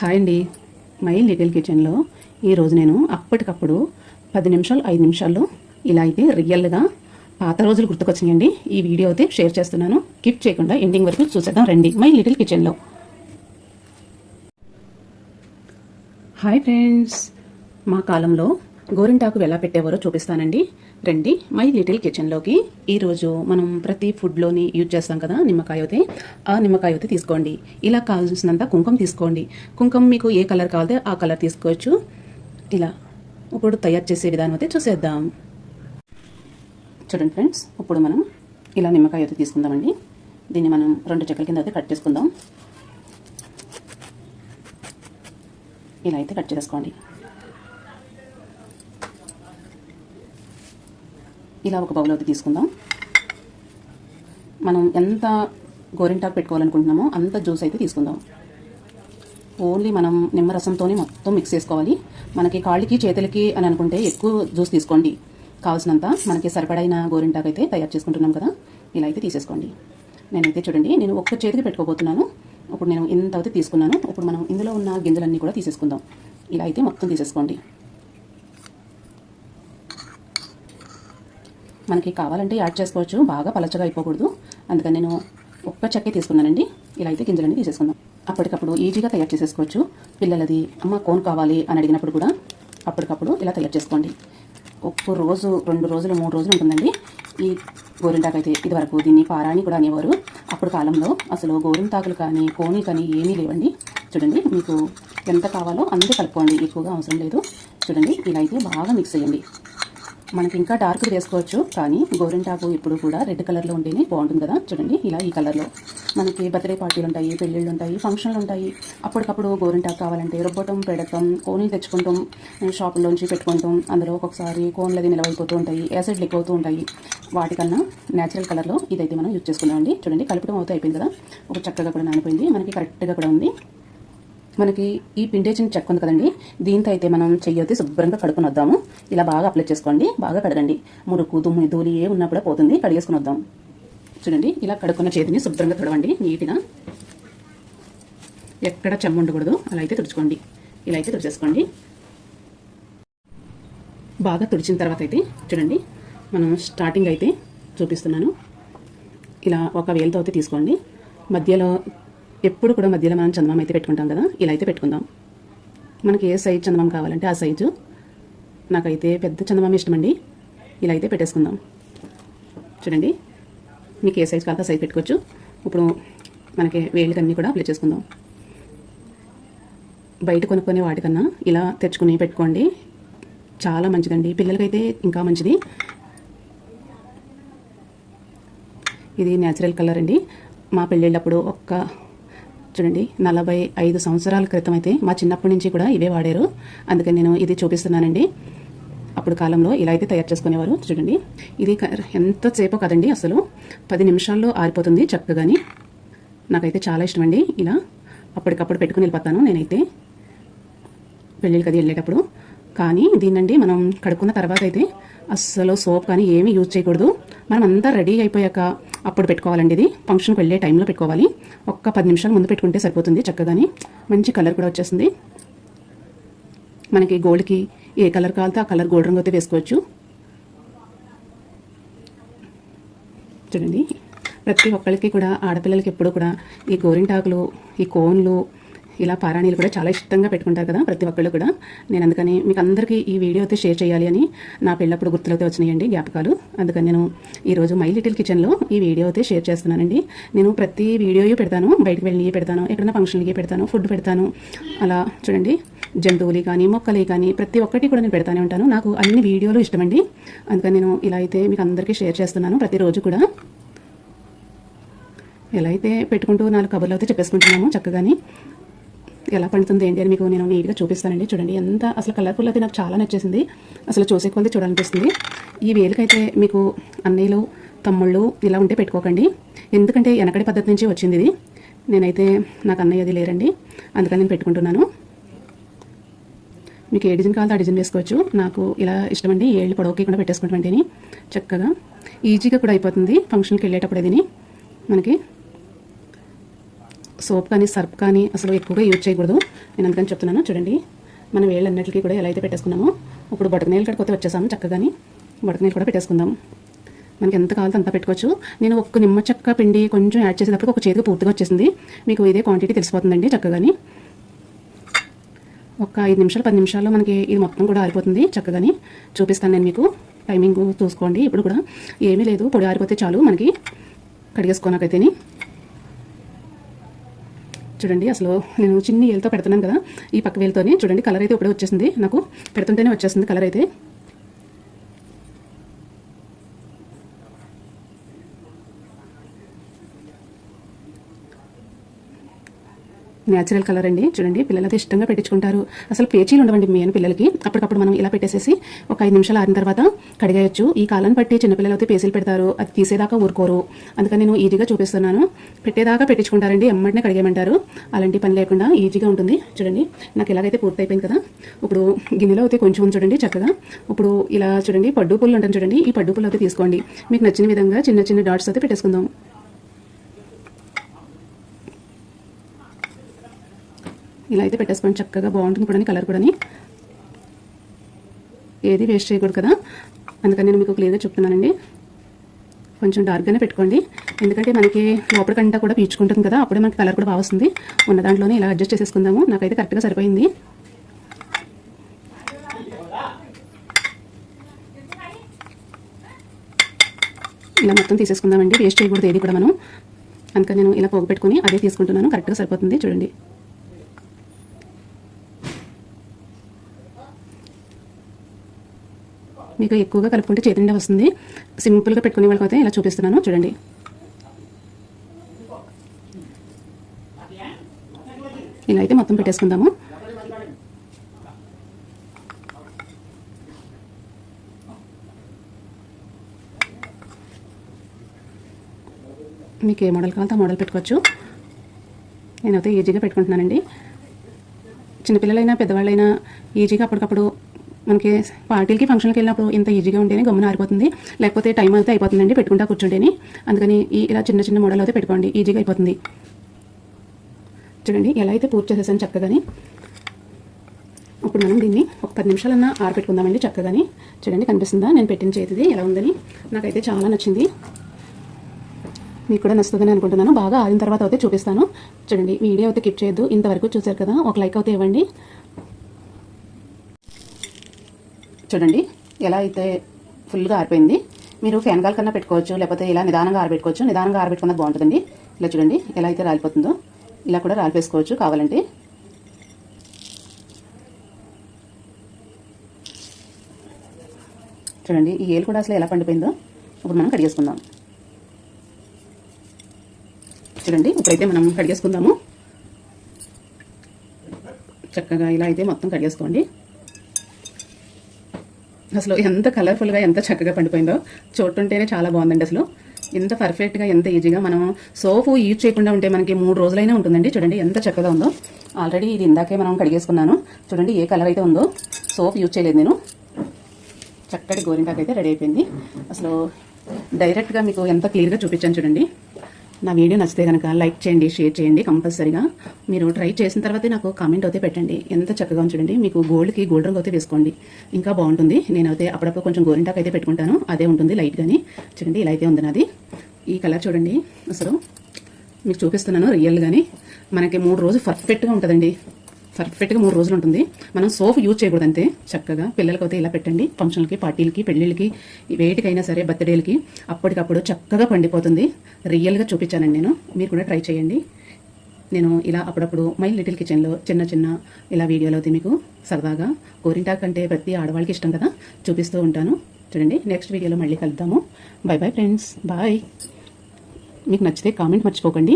Hi అండి. My little కిచెన్లో ఈరోజు నేను అప్పటికప్పుడు పది నిమిషాలు ఐదు నిమిషాల్లో ఇలా అయితే రియల్గా పాత రోజులు గుర్తుకొచ్చినాయండి. ఈ వీడియో అయితే షేర్ చేస్తున్నాను. కిప్ చేయకుండా ఎండింగ్ వరకు చూసేద్దాం రండి. మై లిటిల్ కిచెన్లో. Hi friends. మా కాలంలో గోరింటాకు ఎలా పెట్టేవారో చూపిస్తానండి. రండి. మై లిటిల్ కిచెన్లోకి. ఈరోజు మనం ప్రతి ఫుడ్లోని యూజ్ చేస్తాం కదా నిమ్మకాయ అయితే ఆ నిమ్మకాయ అయితే తీసుకోండి. ఇలా కావాల్సినంత కుంకుమ తీసుకోండి. కుంకుమ మీకు ఏ కలర్ కావాలితే ఆ కలర్ తీసుకోవచ్చు. ఇలా ఇప్పుడు తయారు చేసే విధానం అయితే చూసేద్దాం. చూడండి ఫ్రెండ్స్ ఇప్పుడు మనం ఇలా నిమ్మకాయ అయితే తీసుకుందామండి. దీన్ని మనం రెండు చెక్కల కింద అయితే కట్ చేసుకుందాం. ఇలా అయితే కట్ చేసుకోండి ఇలా ఒక బౌల్ అయితే తీసుకుందాం. మనం ఎంత గోరింటాకు పెట్టుకోవాలనుకుంటున్నామో అంత జ్యూస్ అయితే తీసుకుందాం. ఓన్లీ మనం నిమ్మరసంతోనే మొత్తం మిక్స్ చేసుకోవాలి. మనకి కాళ్ళకి చేతులకి అని అనుకుంటే ఎక్కువ జ్యూస్ తీసుకోండి. కావాల్సినంత మనకి సరిపడైన గోరింటాకు అయితే తయారు చేసుకుంటున్నాం కదా. ఇలా అయితే తీసేసుకోండి. నేనైతే చూడండి నేను ఒక్క చేతికి పెట్టుకోబోతున్నాను. ఇప్పుడు నేను ఇంత అయితే తీసుకున్నాను. ఇప్పుడు మనం ఇందులో ఉన్న గింజలన్నీ కూడా తీసేసుకుందాం. ఇలా అయితే మొత్తం తీసేసుకోండి. మనకి కావాలంటే యాడ్ చేసుకోవచ్చు. బాగా పలచగా అయిపోకూడదు. అందుకని నేను ఒక్క చక్కే తీసుకున్నానండి. ఇలా అయితే గింజలన్నీ తీసేసుకుందాం. అప్పటికప్పుడు ఈజీగా తయారు చేసేసుకోవచ్చు. పిల్లలది అమ్మ కోన్ కావాలి అని అడిగినప్పుడు కూడా అప్పటికప్పుడు ఇలా తయారు చేసుకోండి. ఒక్క రోజు రెండు రోజులు మూడు రోజులు ఉంటుందండి. ఈ గోరింటాకు అయితే ఇదివరకు దీన్ని పారాణి కూడా అనేవారు. అప్పుడు కాలంలో అసలు గోరింటాకులు కానీ కోని కానీ ఏమీ లేవండి. చూడండి మీకు ఎంత కావాలో అంతే కలుపుకోండి. ఎక్కువగా అవసరం లేదు. చూడండి ఇలా అయితే బాగా మిక్స్ చేయండి. మనకి ఇంకా డార్క్ వేసుకోవచ్చు కానీ గోరింటాకు ఇప్పుడు కూడా రెడ్ కలర్లో ఉంటేనే బాగుంటుంది కదా. చూడండి ఇలా ఈ కలర్లో మనకి బర్త్డే పార్టీలు ఉంటాయి పెళ్ళిళ్ళు ఉంటాయి ఫంక్షన్లు ఉంటాయి. అప్పటికప్పుడు గోరింటాకు కావాలంటే రుబ్బటం పెడతాం కోనీలు తెచ్చుకుంటాం షాపుల్లోంచి పెట్టుకుంటాం. అందులో ఒక్కొక్కసారి కోన్లది నిలవైపోతూ ఉంటాయి యాసిడ్లు ఎక్కువ అవుతూ ఉంటాయి. వాటికన్నా న్యాచురల్ కలర్లో ఇదైతే మనం యూజ్ చేసుకున్నామండి చూడండి కలపడం అవుతూ అయిపోయింది కదా. ఒక చక్కగా కూడా నానిపోయింది. మనకి కరెక్ట్గా కూడా ఉంది. మనకి ఈ పిండేచిన చెక్క ఉంది కదండి. దీంతో అయితే మనం చెయ్యొత్తి శుభ్రంగా కడుక్కుని వద్దాము. ఇలా బాగా అప్లై చేసుకోండి బాగా కడగండి. మురుకు దుమ్ము ధూళి ఏ ఉన్నప్పుడే పోతుంది కడిగేసుకుని వద్దాం. చూడండి ఇలా కడుక్కున్న చేతిని శుభ్రంగా తుడవండి నీట్గా. ఎక్కడ చెమ్మ ఉండకూడదు అలా అయితే తుడుచుకోండి. ఇలా అయితే తుడిచేసుకోండి. బాగా తుడిచిన తర్వాత అయితే చూడండి మనం స్టార్టింగ్ అయితే చూపిస్తున్నాను. ఇలా ఒక వేలతో అయితే తీసుకోండి. మధ్యలో ఎప్పుడు కూడా మధ్యలో మనం చందమామ అయితే పెట్టుకుంటాం కదా ఇలా అయితే పెట్టుకుందాం. మనకి ఏ సైజు చందమామ కావాలంటే ఆ సైజు. నాకైతే పెద్ద చందమామ ఇష్టమండి. ఇలా అయితే పెట్టేసుకుందాం. చూడండి మీకు ఏ సైజు కావాలో సైజు పెట్టుకోవచ్చు. ఇప్పుడు మనకి వేళ్ళకన్నీ కూడా అప్లై చేసుకుందాం. బయట కొనుక్కునే వాటికన్నా ఇలా తెచ్చుకుని పెట్టుకోండి. చాలా మంచిదండి. పిల్లలకైతే ఇంకా మంచిది. ఇది న్యాచురల్ కలర్ అండి. మా పెళ్ళిళ్ళప్పుడు ఒక్క చూడండి నలభై ఐదు సంవత్సరాల క్రితం అయితే మా చిన్నప్పటి నుంచి కూడా ఇవే వాడారు. అందుకని నేను ఇది చూపిస్తున్నానండి. అప్పుడు కాలంలో ఇలా అయితే తయారు చేసుకునేవారు చూడండి. ఇది క- ఎంతసేపో కదండి అసలు. పది నిమిషాల్లో ఆరిపోతుంది చక్కగాని. నాకైతే చాలా ఇష్టం అండి ఇలా. అప్పటికప్పుడు పెట్టుకుని వెళ్ళిపోతాను నేనైతే. పెళ్ళిళ్ళకి అది వెళ్ళేటప్పుడు. కానీ దీన్నండి మనం కడుక్కున్న తర్వాత అయితే అస్సలు సోప్ కానీ ఏమీ యూజ్ చేయకూడదు. మనం అంతా రెడీ అయిపోయాక అప్పుడు పెట్టుకోవాలండి ఇది. ఫంక్షన్కి వెళ్ళే టైంలో పెట్టుకోవాలి. ఒక్క పది నిమిషాలు ముందు పెట్టుకుంటే సరిపోతుంది చక్కగాని. మంచి కలర్ కూడా వచ్చేస్తుంది. మనకి గోల్డ్కి ఏ కలర్ కావాలితే ఆ కలర్ గోల్డ్ రంగు అయితే వేసుకోవచ్చు. చూడండి. ప్రతి ఒక్కరికి కూడా ఆడపిల్లలకి ఎప్పుడు కూడా ఈ గోరింటాకులు ఈ కోన్లు ఇలా పారాణీలు కూడా చాలా ఇష్టంగా పెట్టుకుంటారు కదా ప్రతి ఒక్కళ్ళు కూడా. నేను అందుకని మీకు అందరికీ ఈ వీడియో అయితే షేర్ చేయాలి అని నా పెళ్ళప్పుడు గుర్తులైతే వచ్చినాయండి జ్ఞాపకాలు. అందుకని నేను ఈరోజు మై లిటిల్ కిచెన్లో ఈ వీడియో అయితే షేర్ చేస్తున్నానండి. నేను ప్రతి వీడియో పెడతాను బయటకు వెళ్ళి పెడతాను ఎక్కడైనా ఫంక్షన్లకి పెడతాను ఫుడ్ పెడతాను. అలా చూడండి జంతువులు కానీ మొక్కలు కానీ ప్రతి ఒక్కటి కూడా నేను పెడతానే ఉంటాను. నాకు అన్ని వీడియోలు ఇష్టమండి. అందుకని నేను ఇలా అయితే మీకు అందరికీ షేర్ చేస్తున్నాను ప్రతిరోజు కూడా. ఎలా అయితే పెట్టుకుంటూ నాలుగు కబుర్లు అయితే చెప్పేసుకుంటున్నాము చక్కగాని. ఎలా పండుతుంది ఏంటి అని మీకు నేను నీట్గా చూపిస్తానండి. చూడండి ఎంత అసలు కలర్ఫుల్ అయితే నాకు చాలా నచ్చేసింది. అసలు చూసే కొద్ది చూడాలనిపిస్తుంది. ఈ వేలికైతే మీకు అన్నయ్యలు తమ్ముళ్ళు ఇలా ఉంటే పెట్టుకోకండి. ఎందుకంటే వెనకడి పద్ధతి నుంచి వచ్చింది ఇది. నేనైతే నాకు అన్నయ్య అది లేరండి. అందుకని నేను పెట్టుకుంటున్నాను. మీకు ఏ డిజైన్ కావాలో ఆ డిజైన్ వేసుకోవచ్చు. నాకు ఇలా ఇష్టమండి. ఏళ్ళు పొడవుకి కూడా పెట్టేసుకుంటామంటేని చక్కగా ఈజీగా కూడా అయిపోతుంది. ఫంక్షన్కి వెళ్ళేటప్పుడు ఇది మనకి. సోప్ కానీ సర్ప్ కానీ అసలు ఎక్కువగా యూజ్ చేయకూడదు. నేను అందుకని చెప్తున్నాను. చూడండి. మనం వేళ్ళన్నిటికీ కూడా ఎలా అయితే పెట్టేసుకున్నామో ఇప్పుడు బటకనేలు కడిపోతే వచ్చేసాము చక్కగాని. బటకనేలు కూడా పెట్టేసుకుందాం. మనకి ఎంత కావాలో అంత పెట్టుకోవచ్చు. నేను ఒక్క నిమ్మ చెక్క పిండి కొంచెం యాడ్ చేసేటప్పుడు ఒక చేతికి పూర్తిగా వచ్చేసింది. మీకు ఇదే క్వాంటిటీ తెలిసిపోతుందండి చక్కగాని. ఒక ఐదు నిమిషాలు పది నిమిషాల్లో మనకి ఇది మొత్తం కూడా ఆరిపోతుంది చక్కగాని. చూపిస్తాను నేను మీకు. టైమింగ్ చూసుకోండి. ఇప్పుడు కూడా ఏమీ లేదు. పొడి ఆరిపోతే చాలు మనకి. కడిగేసుకోనాకైతేని చూడండి అసలు నేను చిన్ని ఏలుతో పెడుతున్నాను కదా ఈ పక్క వేలుతోని చూడండి కలర్ అయితే ఇప్పుడే వచ్చేసింది. నాకు పెడుతుంటేనే వచ్చేసింది కలర్ అయితే. న్యాచురల్ కలర్ అండి. చూడండి పిల్లలు అయితే ఇష్టంగా పెట్టించుకుంటారు. అసలు పేచీలు ఉండవండి మెయిన్ పిల్లలకి. అప్పటికప్పుడు మనం ఇలా పెట్టేసేసి ఒక ఐదు నిమిషాలు ఆరిన తర్వాత కడిగేయచ్చు. ఈ కాలం బట్టి చిన్నపిల్లలు అయితే పేసీలు పెడతారు. అది తీసేదాకా ఊరుకోరు. అందుకని నేను ఈజీగా చూపిస్తున్నాను. పెట్టేదాకా పెట్టించుకుంటారండి. ఎమ్మటినే కడిగేయమంటారు. అలాంటి పని లేకుండా ఈజీగా ఉంటుంది. చూడండి నాకు ఎలాగైతే పూర్తి అయిపోయింది కదా. ఇప్పుడు గిన్నెలో అయితే కొంచెం చూడండి చక్కగా. ఇప్పుడు ఇలా చూడండి పడ్డు పుల్లు ఉంటాను చూడండి. ఈ పడ్డు పుల్లు అయితే తీసుకోండి. మీకు నచ్చిన విధంగా చిన్న చిన్న డాట్స్ అయితే పెట్టేసుకుందాం. ఇలా అయితే పెట్టేసుకోండి. చక్కగా బాగుంటుంది కూడా కలర్ కూడా ఏది వేస్ట్ చేయకూడదు కదా. అందుకని నేను మీకు క్లియర్గా చెప్తున్నానండి. కొంచెం డార్క్గానే పెట్టుకోండి. ఎందుకంటే మనకి లోపలికంతా కూడా పీచుకుంటుంది కదా అప్పుడే మనకి కలర్ కూడా బాగా వస్తుంది. ఉన్న దాంట్లోనే ఇలా అడ్జస్ట్ చేసేసుకుందాము. నాకైతే కరెక్ట్గా సరిపోయింది. ఇలా మొత్తం తీసేసుకుందామండి. వేస్ట్ చేయకూడదు ఏది కూడా మనం. అందుకని నేను ఇలా పోగు పెట్టుకుని అదే తీసుకుంటున్నాను. కరెక్ట్గా సరిపోతుంది. చూడండి. మీకు ఎక్కువగా కలుపుకుంటే చేతి నిండా వస్తుంది. సింపుల్గా పెట్టుకునే వాళ్ళకైతే ఇలా చూపిస్తున్నాను. చూడండి. ఇలా అయితే మొత్తం పెట్టేసుకుందాము. మీకు ఏ మోడల్ కావాలో ఆ మోడల్ పెట్టుకోవచ్చు. నేనైతే ఈజీగా పెట్టుకుంటున్నానండి. చిన్నపిల్లలైనా పెద్దవాళ్ళైనా ఈజీగా అప్పటికప్పుడు మనకి పార్టీలకి ఫంక్షన్కి వెళ్ళినప్పుడు ఇంత ఈజీగా ఉంటేనే గమ్మున ఆరిపోతుంది. లేకపోతే టైం అయితే అయిపోతుందండి పెట్టుకుంటా కూర్చుంటేని. అందుకని ఈ ఇలా చిన్న చిన్న మోడల్ అయితే పెట్టుకోండి ఈజీగా అయిపోతుంది. చూడండి ఎలా అయితే పూర్తి చేసేసాను చక్కగాని. ఇప్పుడు మనం దీన్ని ఒక పది నిమిషాలన్నా ఆరబెట్టుకుందామండి చక్కగాని. చూడండి కనిపిస్తుందా? నేను పెట్టిన చేతిది ఎలా ఉందని. నాకైతే చాలా నచ్చింది. మీకు కూడా నచ్చుతుందని అనుకుంటున్నాను. బాగా ఆరిన తర్వాత అయితే చూపిస్తాను. చూడండి వీడియో అయితే కిప్ చేయొద్దు. ఇంతవరకు చూశారు కదా ఒక లైక్ అయితే ఇవ్వండి. చూడండి ఎలా అయితే ఫుల్గా ఆరిపోయింది. మీరు ఫ్యాన్ గాల్ కన్నా పెట్టుకోవచ్చు లేకపోతే ఇలా నిదానంగా ఆరబెట్టుకోవచ్చు. నిదానంగా ఆరబెట్టుకున్నది బాగుంటుందండి. ఇలా చూడండి ఎలా అయితే రాలిపోతుందో ఇలా కూడా రాలిపేసుకోవచ్చు కావాలంటే. చూడండి ఈ ఏలు కూడా అసలు ఎలా పండిపోయిందో ఇప్పుడు మనం కడిగేసుకుందాం చూడండి ఇప్పుడైతే మనం కడిగేసుకుందాము చక్కగా ఇలా అయితే మొత్తం కడిగేసుకోండి అసలు ఎంత కలర్ఫుల్గా ఎంత చక్కగా పండిపోయిందో చూడుంటేనే చాలా బాగుందండి అసలు. ఎంత పర్ఫెక్ట్గా ఎంత ఈజీగా మనం సోపు యూజ్ చేయకుండా ఉంటే మనకి మూడు రోజులైనా ఉంటుందండి. చూడండి ఎంత చక్కగా ఉందో. ఆల్రెడీ ఇది ఇందాకే మనం కడిగేసుకున్నాను. చూడండి ఏ కలర్ అయితే ఉందో సోప్ యూజ్ చేయలేదు నేను. చక్కటి గోరింటాకు అయితే రెడీ అయిపోయింది. అసలు డైరెక్ట్గా మీకు ఎంత క్లియర్గా చూపించాను చూడండి. నా వీడియో నచ్చితే కనుక లైక్ చేయండి షేర్ చేయండి కంపల్సరీగా. మీరు ట్రై చేసిన తర్వాతే నాకు కామెంట్ అయితే పెట్టండి. ఎంత చక్కగా ఉంది చూడండి. మీకు గోల్డ్కి గోల్డ్ రంగు అయితే వేసుకోండి. ఇంకా బాగుంటుంది. నేనైతే అప్పుడప్పుడు కొంచెం గోరింటాకు అయితే పెట్టుకుంటాను. అదే ఉంటుంది లైట్గాని చూడండి ఇలా అయితే ఉంది నాది. ఈ కలర్ చూడండి. అసలు మీకు చూపిస్తున్నాను రియల్గాని మనకి మూడు రోజులు పర్ఫెక్ట్గా ఉంటుందండి. పర్ఫెక్ట్గా మూడు రోజులు ఉంటుంది. మనం సోప్ యూజ్ చేయకూడదు అంతే చక్కగా పిల్లలకి అయితే ఇలా పెట్టండి. ఫంక్షన్లకి పార్టీలకి పెళ్ళిళ్ళకి వేటికైనా సరే బర్త్డేలకి అప్పటికప్పుడు చక్కగా పండిపోతుంది. రియల్గా చూపించానండి నేను. మీరు కూడా ట్రై చేయండి. నేను ఇలా అప్పుడప్పుడు మై లిటిల్ కిచెన్లో చిన్న చిన్న ఇలా వీడియోలో అయితే మీకు. సరదాగా గోరింటాక్ అంటే ప్రతి ఆడవాళ్ళకి ఇష్టం కదా. చూపిస్తూ ఉంటాను. చూడండి నెక్స్ట్ వీడియోలో మళ్ళీ కలుద్దాము. Bye bye friends. బాయ్. మీకు నచ్చితే కామెంట్ మర్చిపోకండి.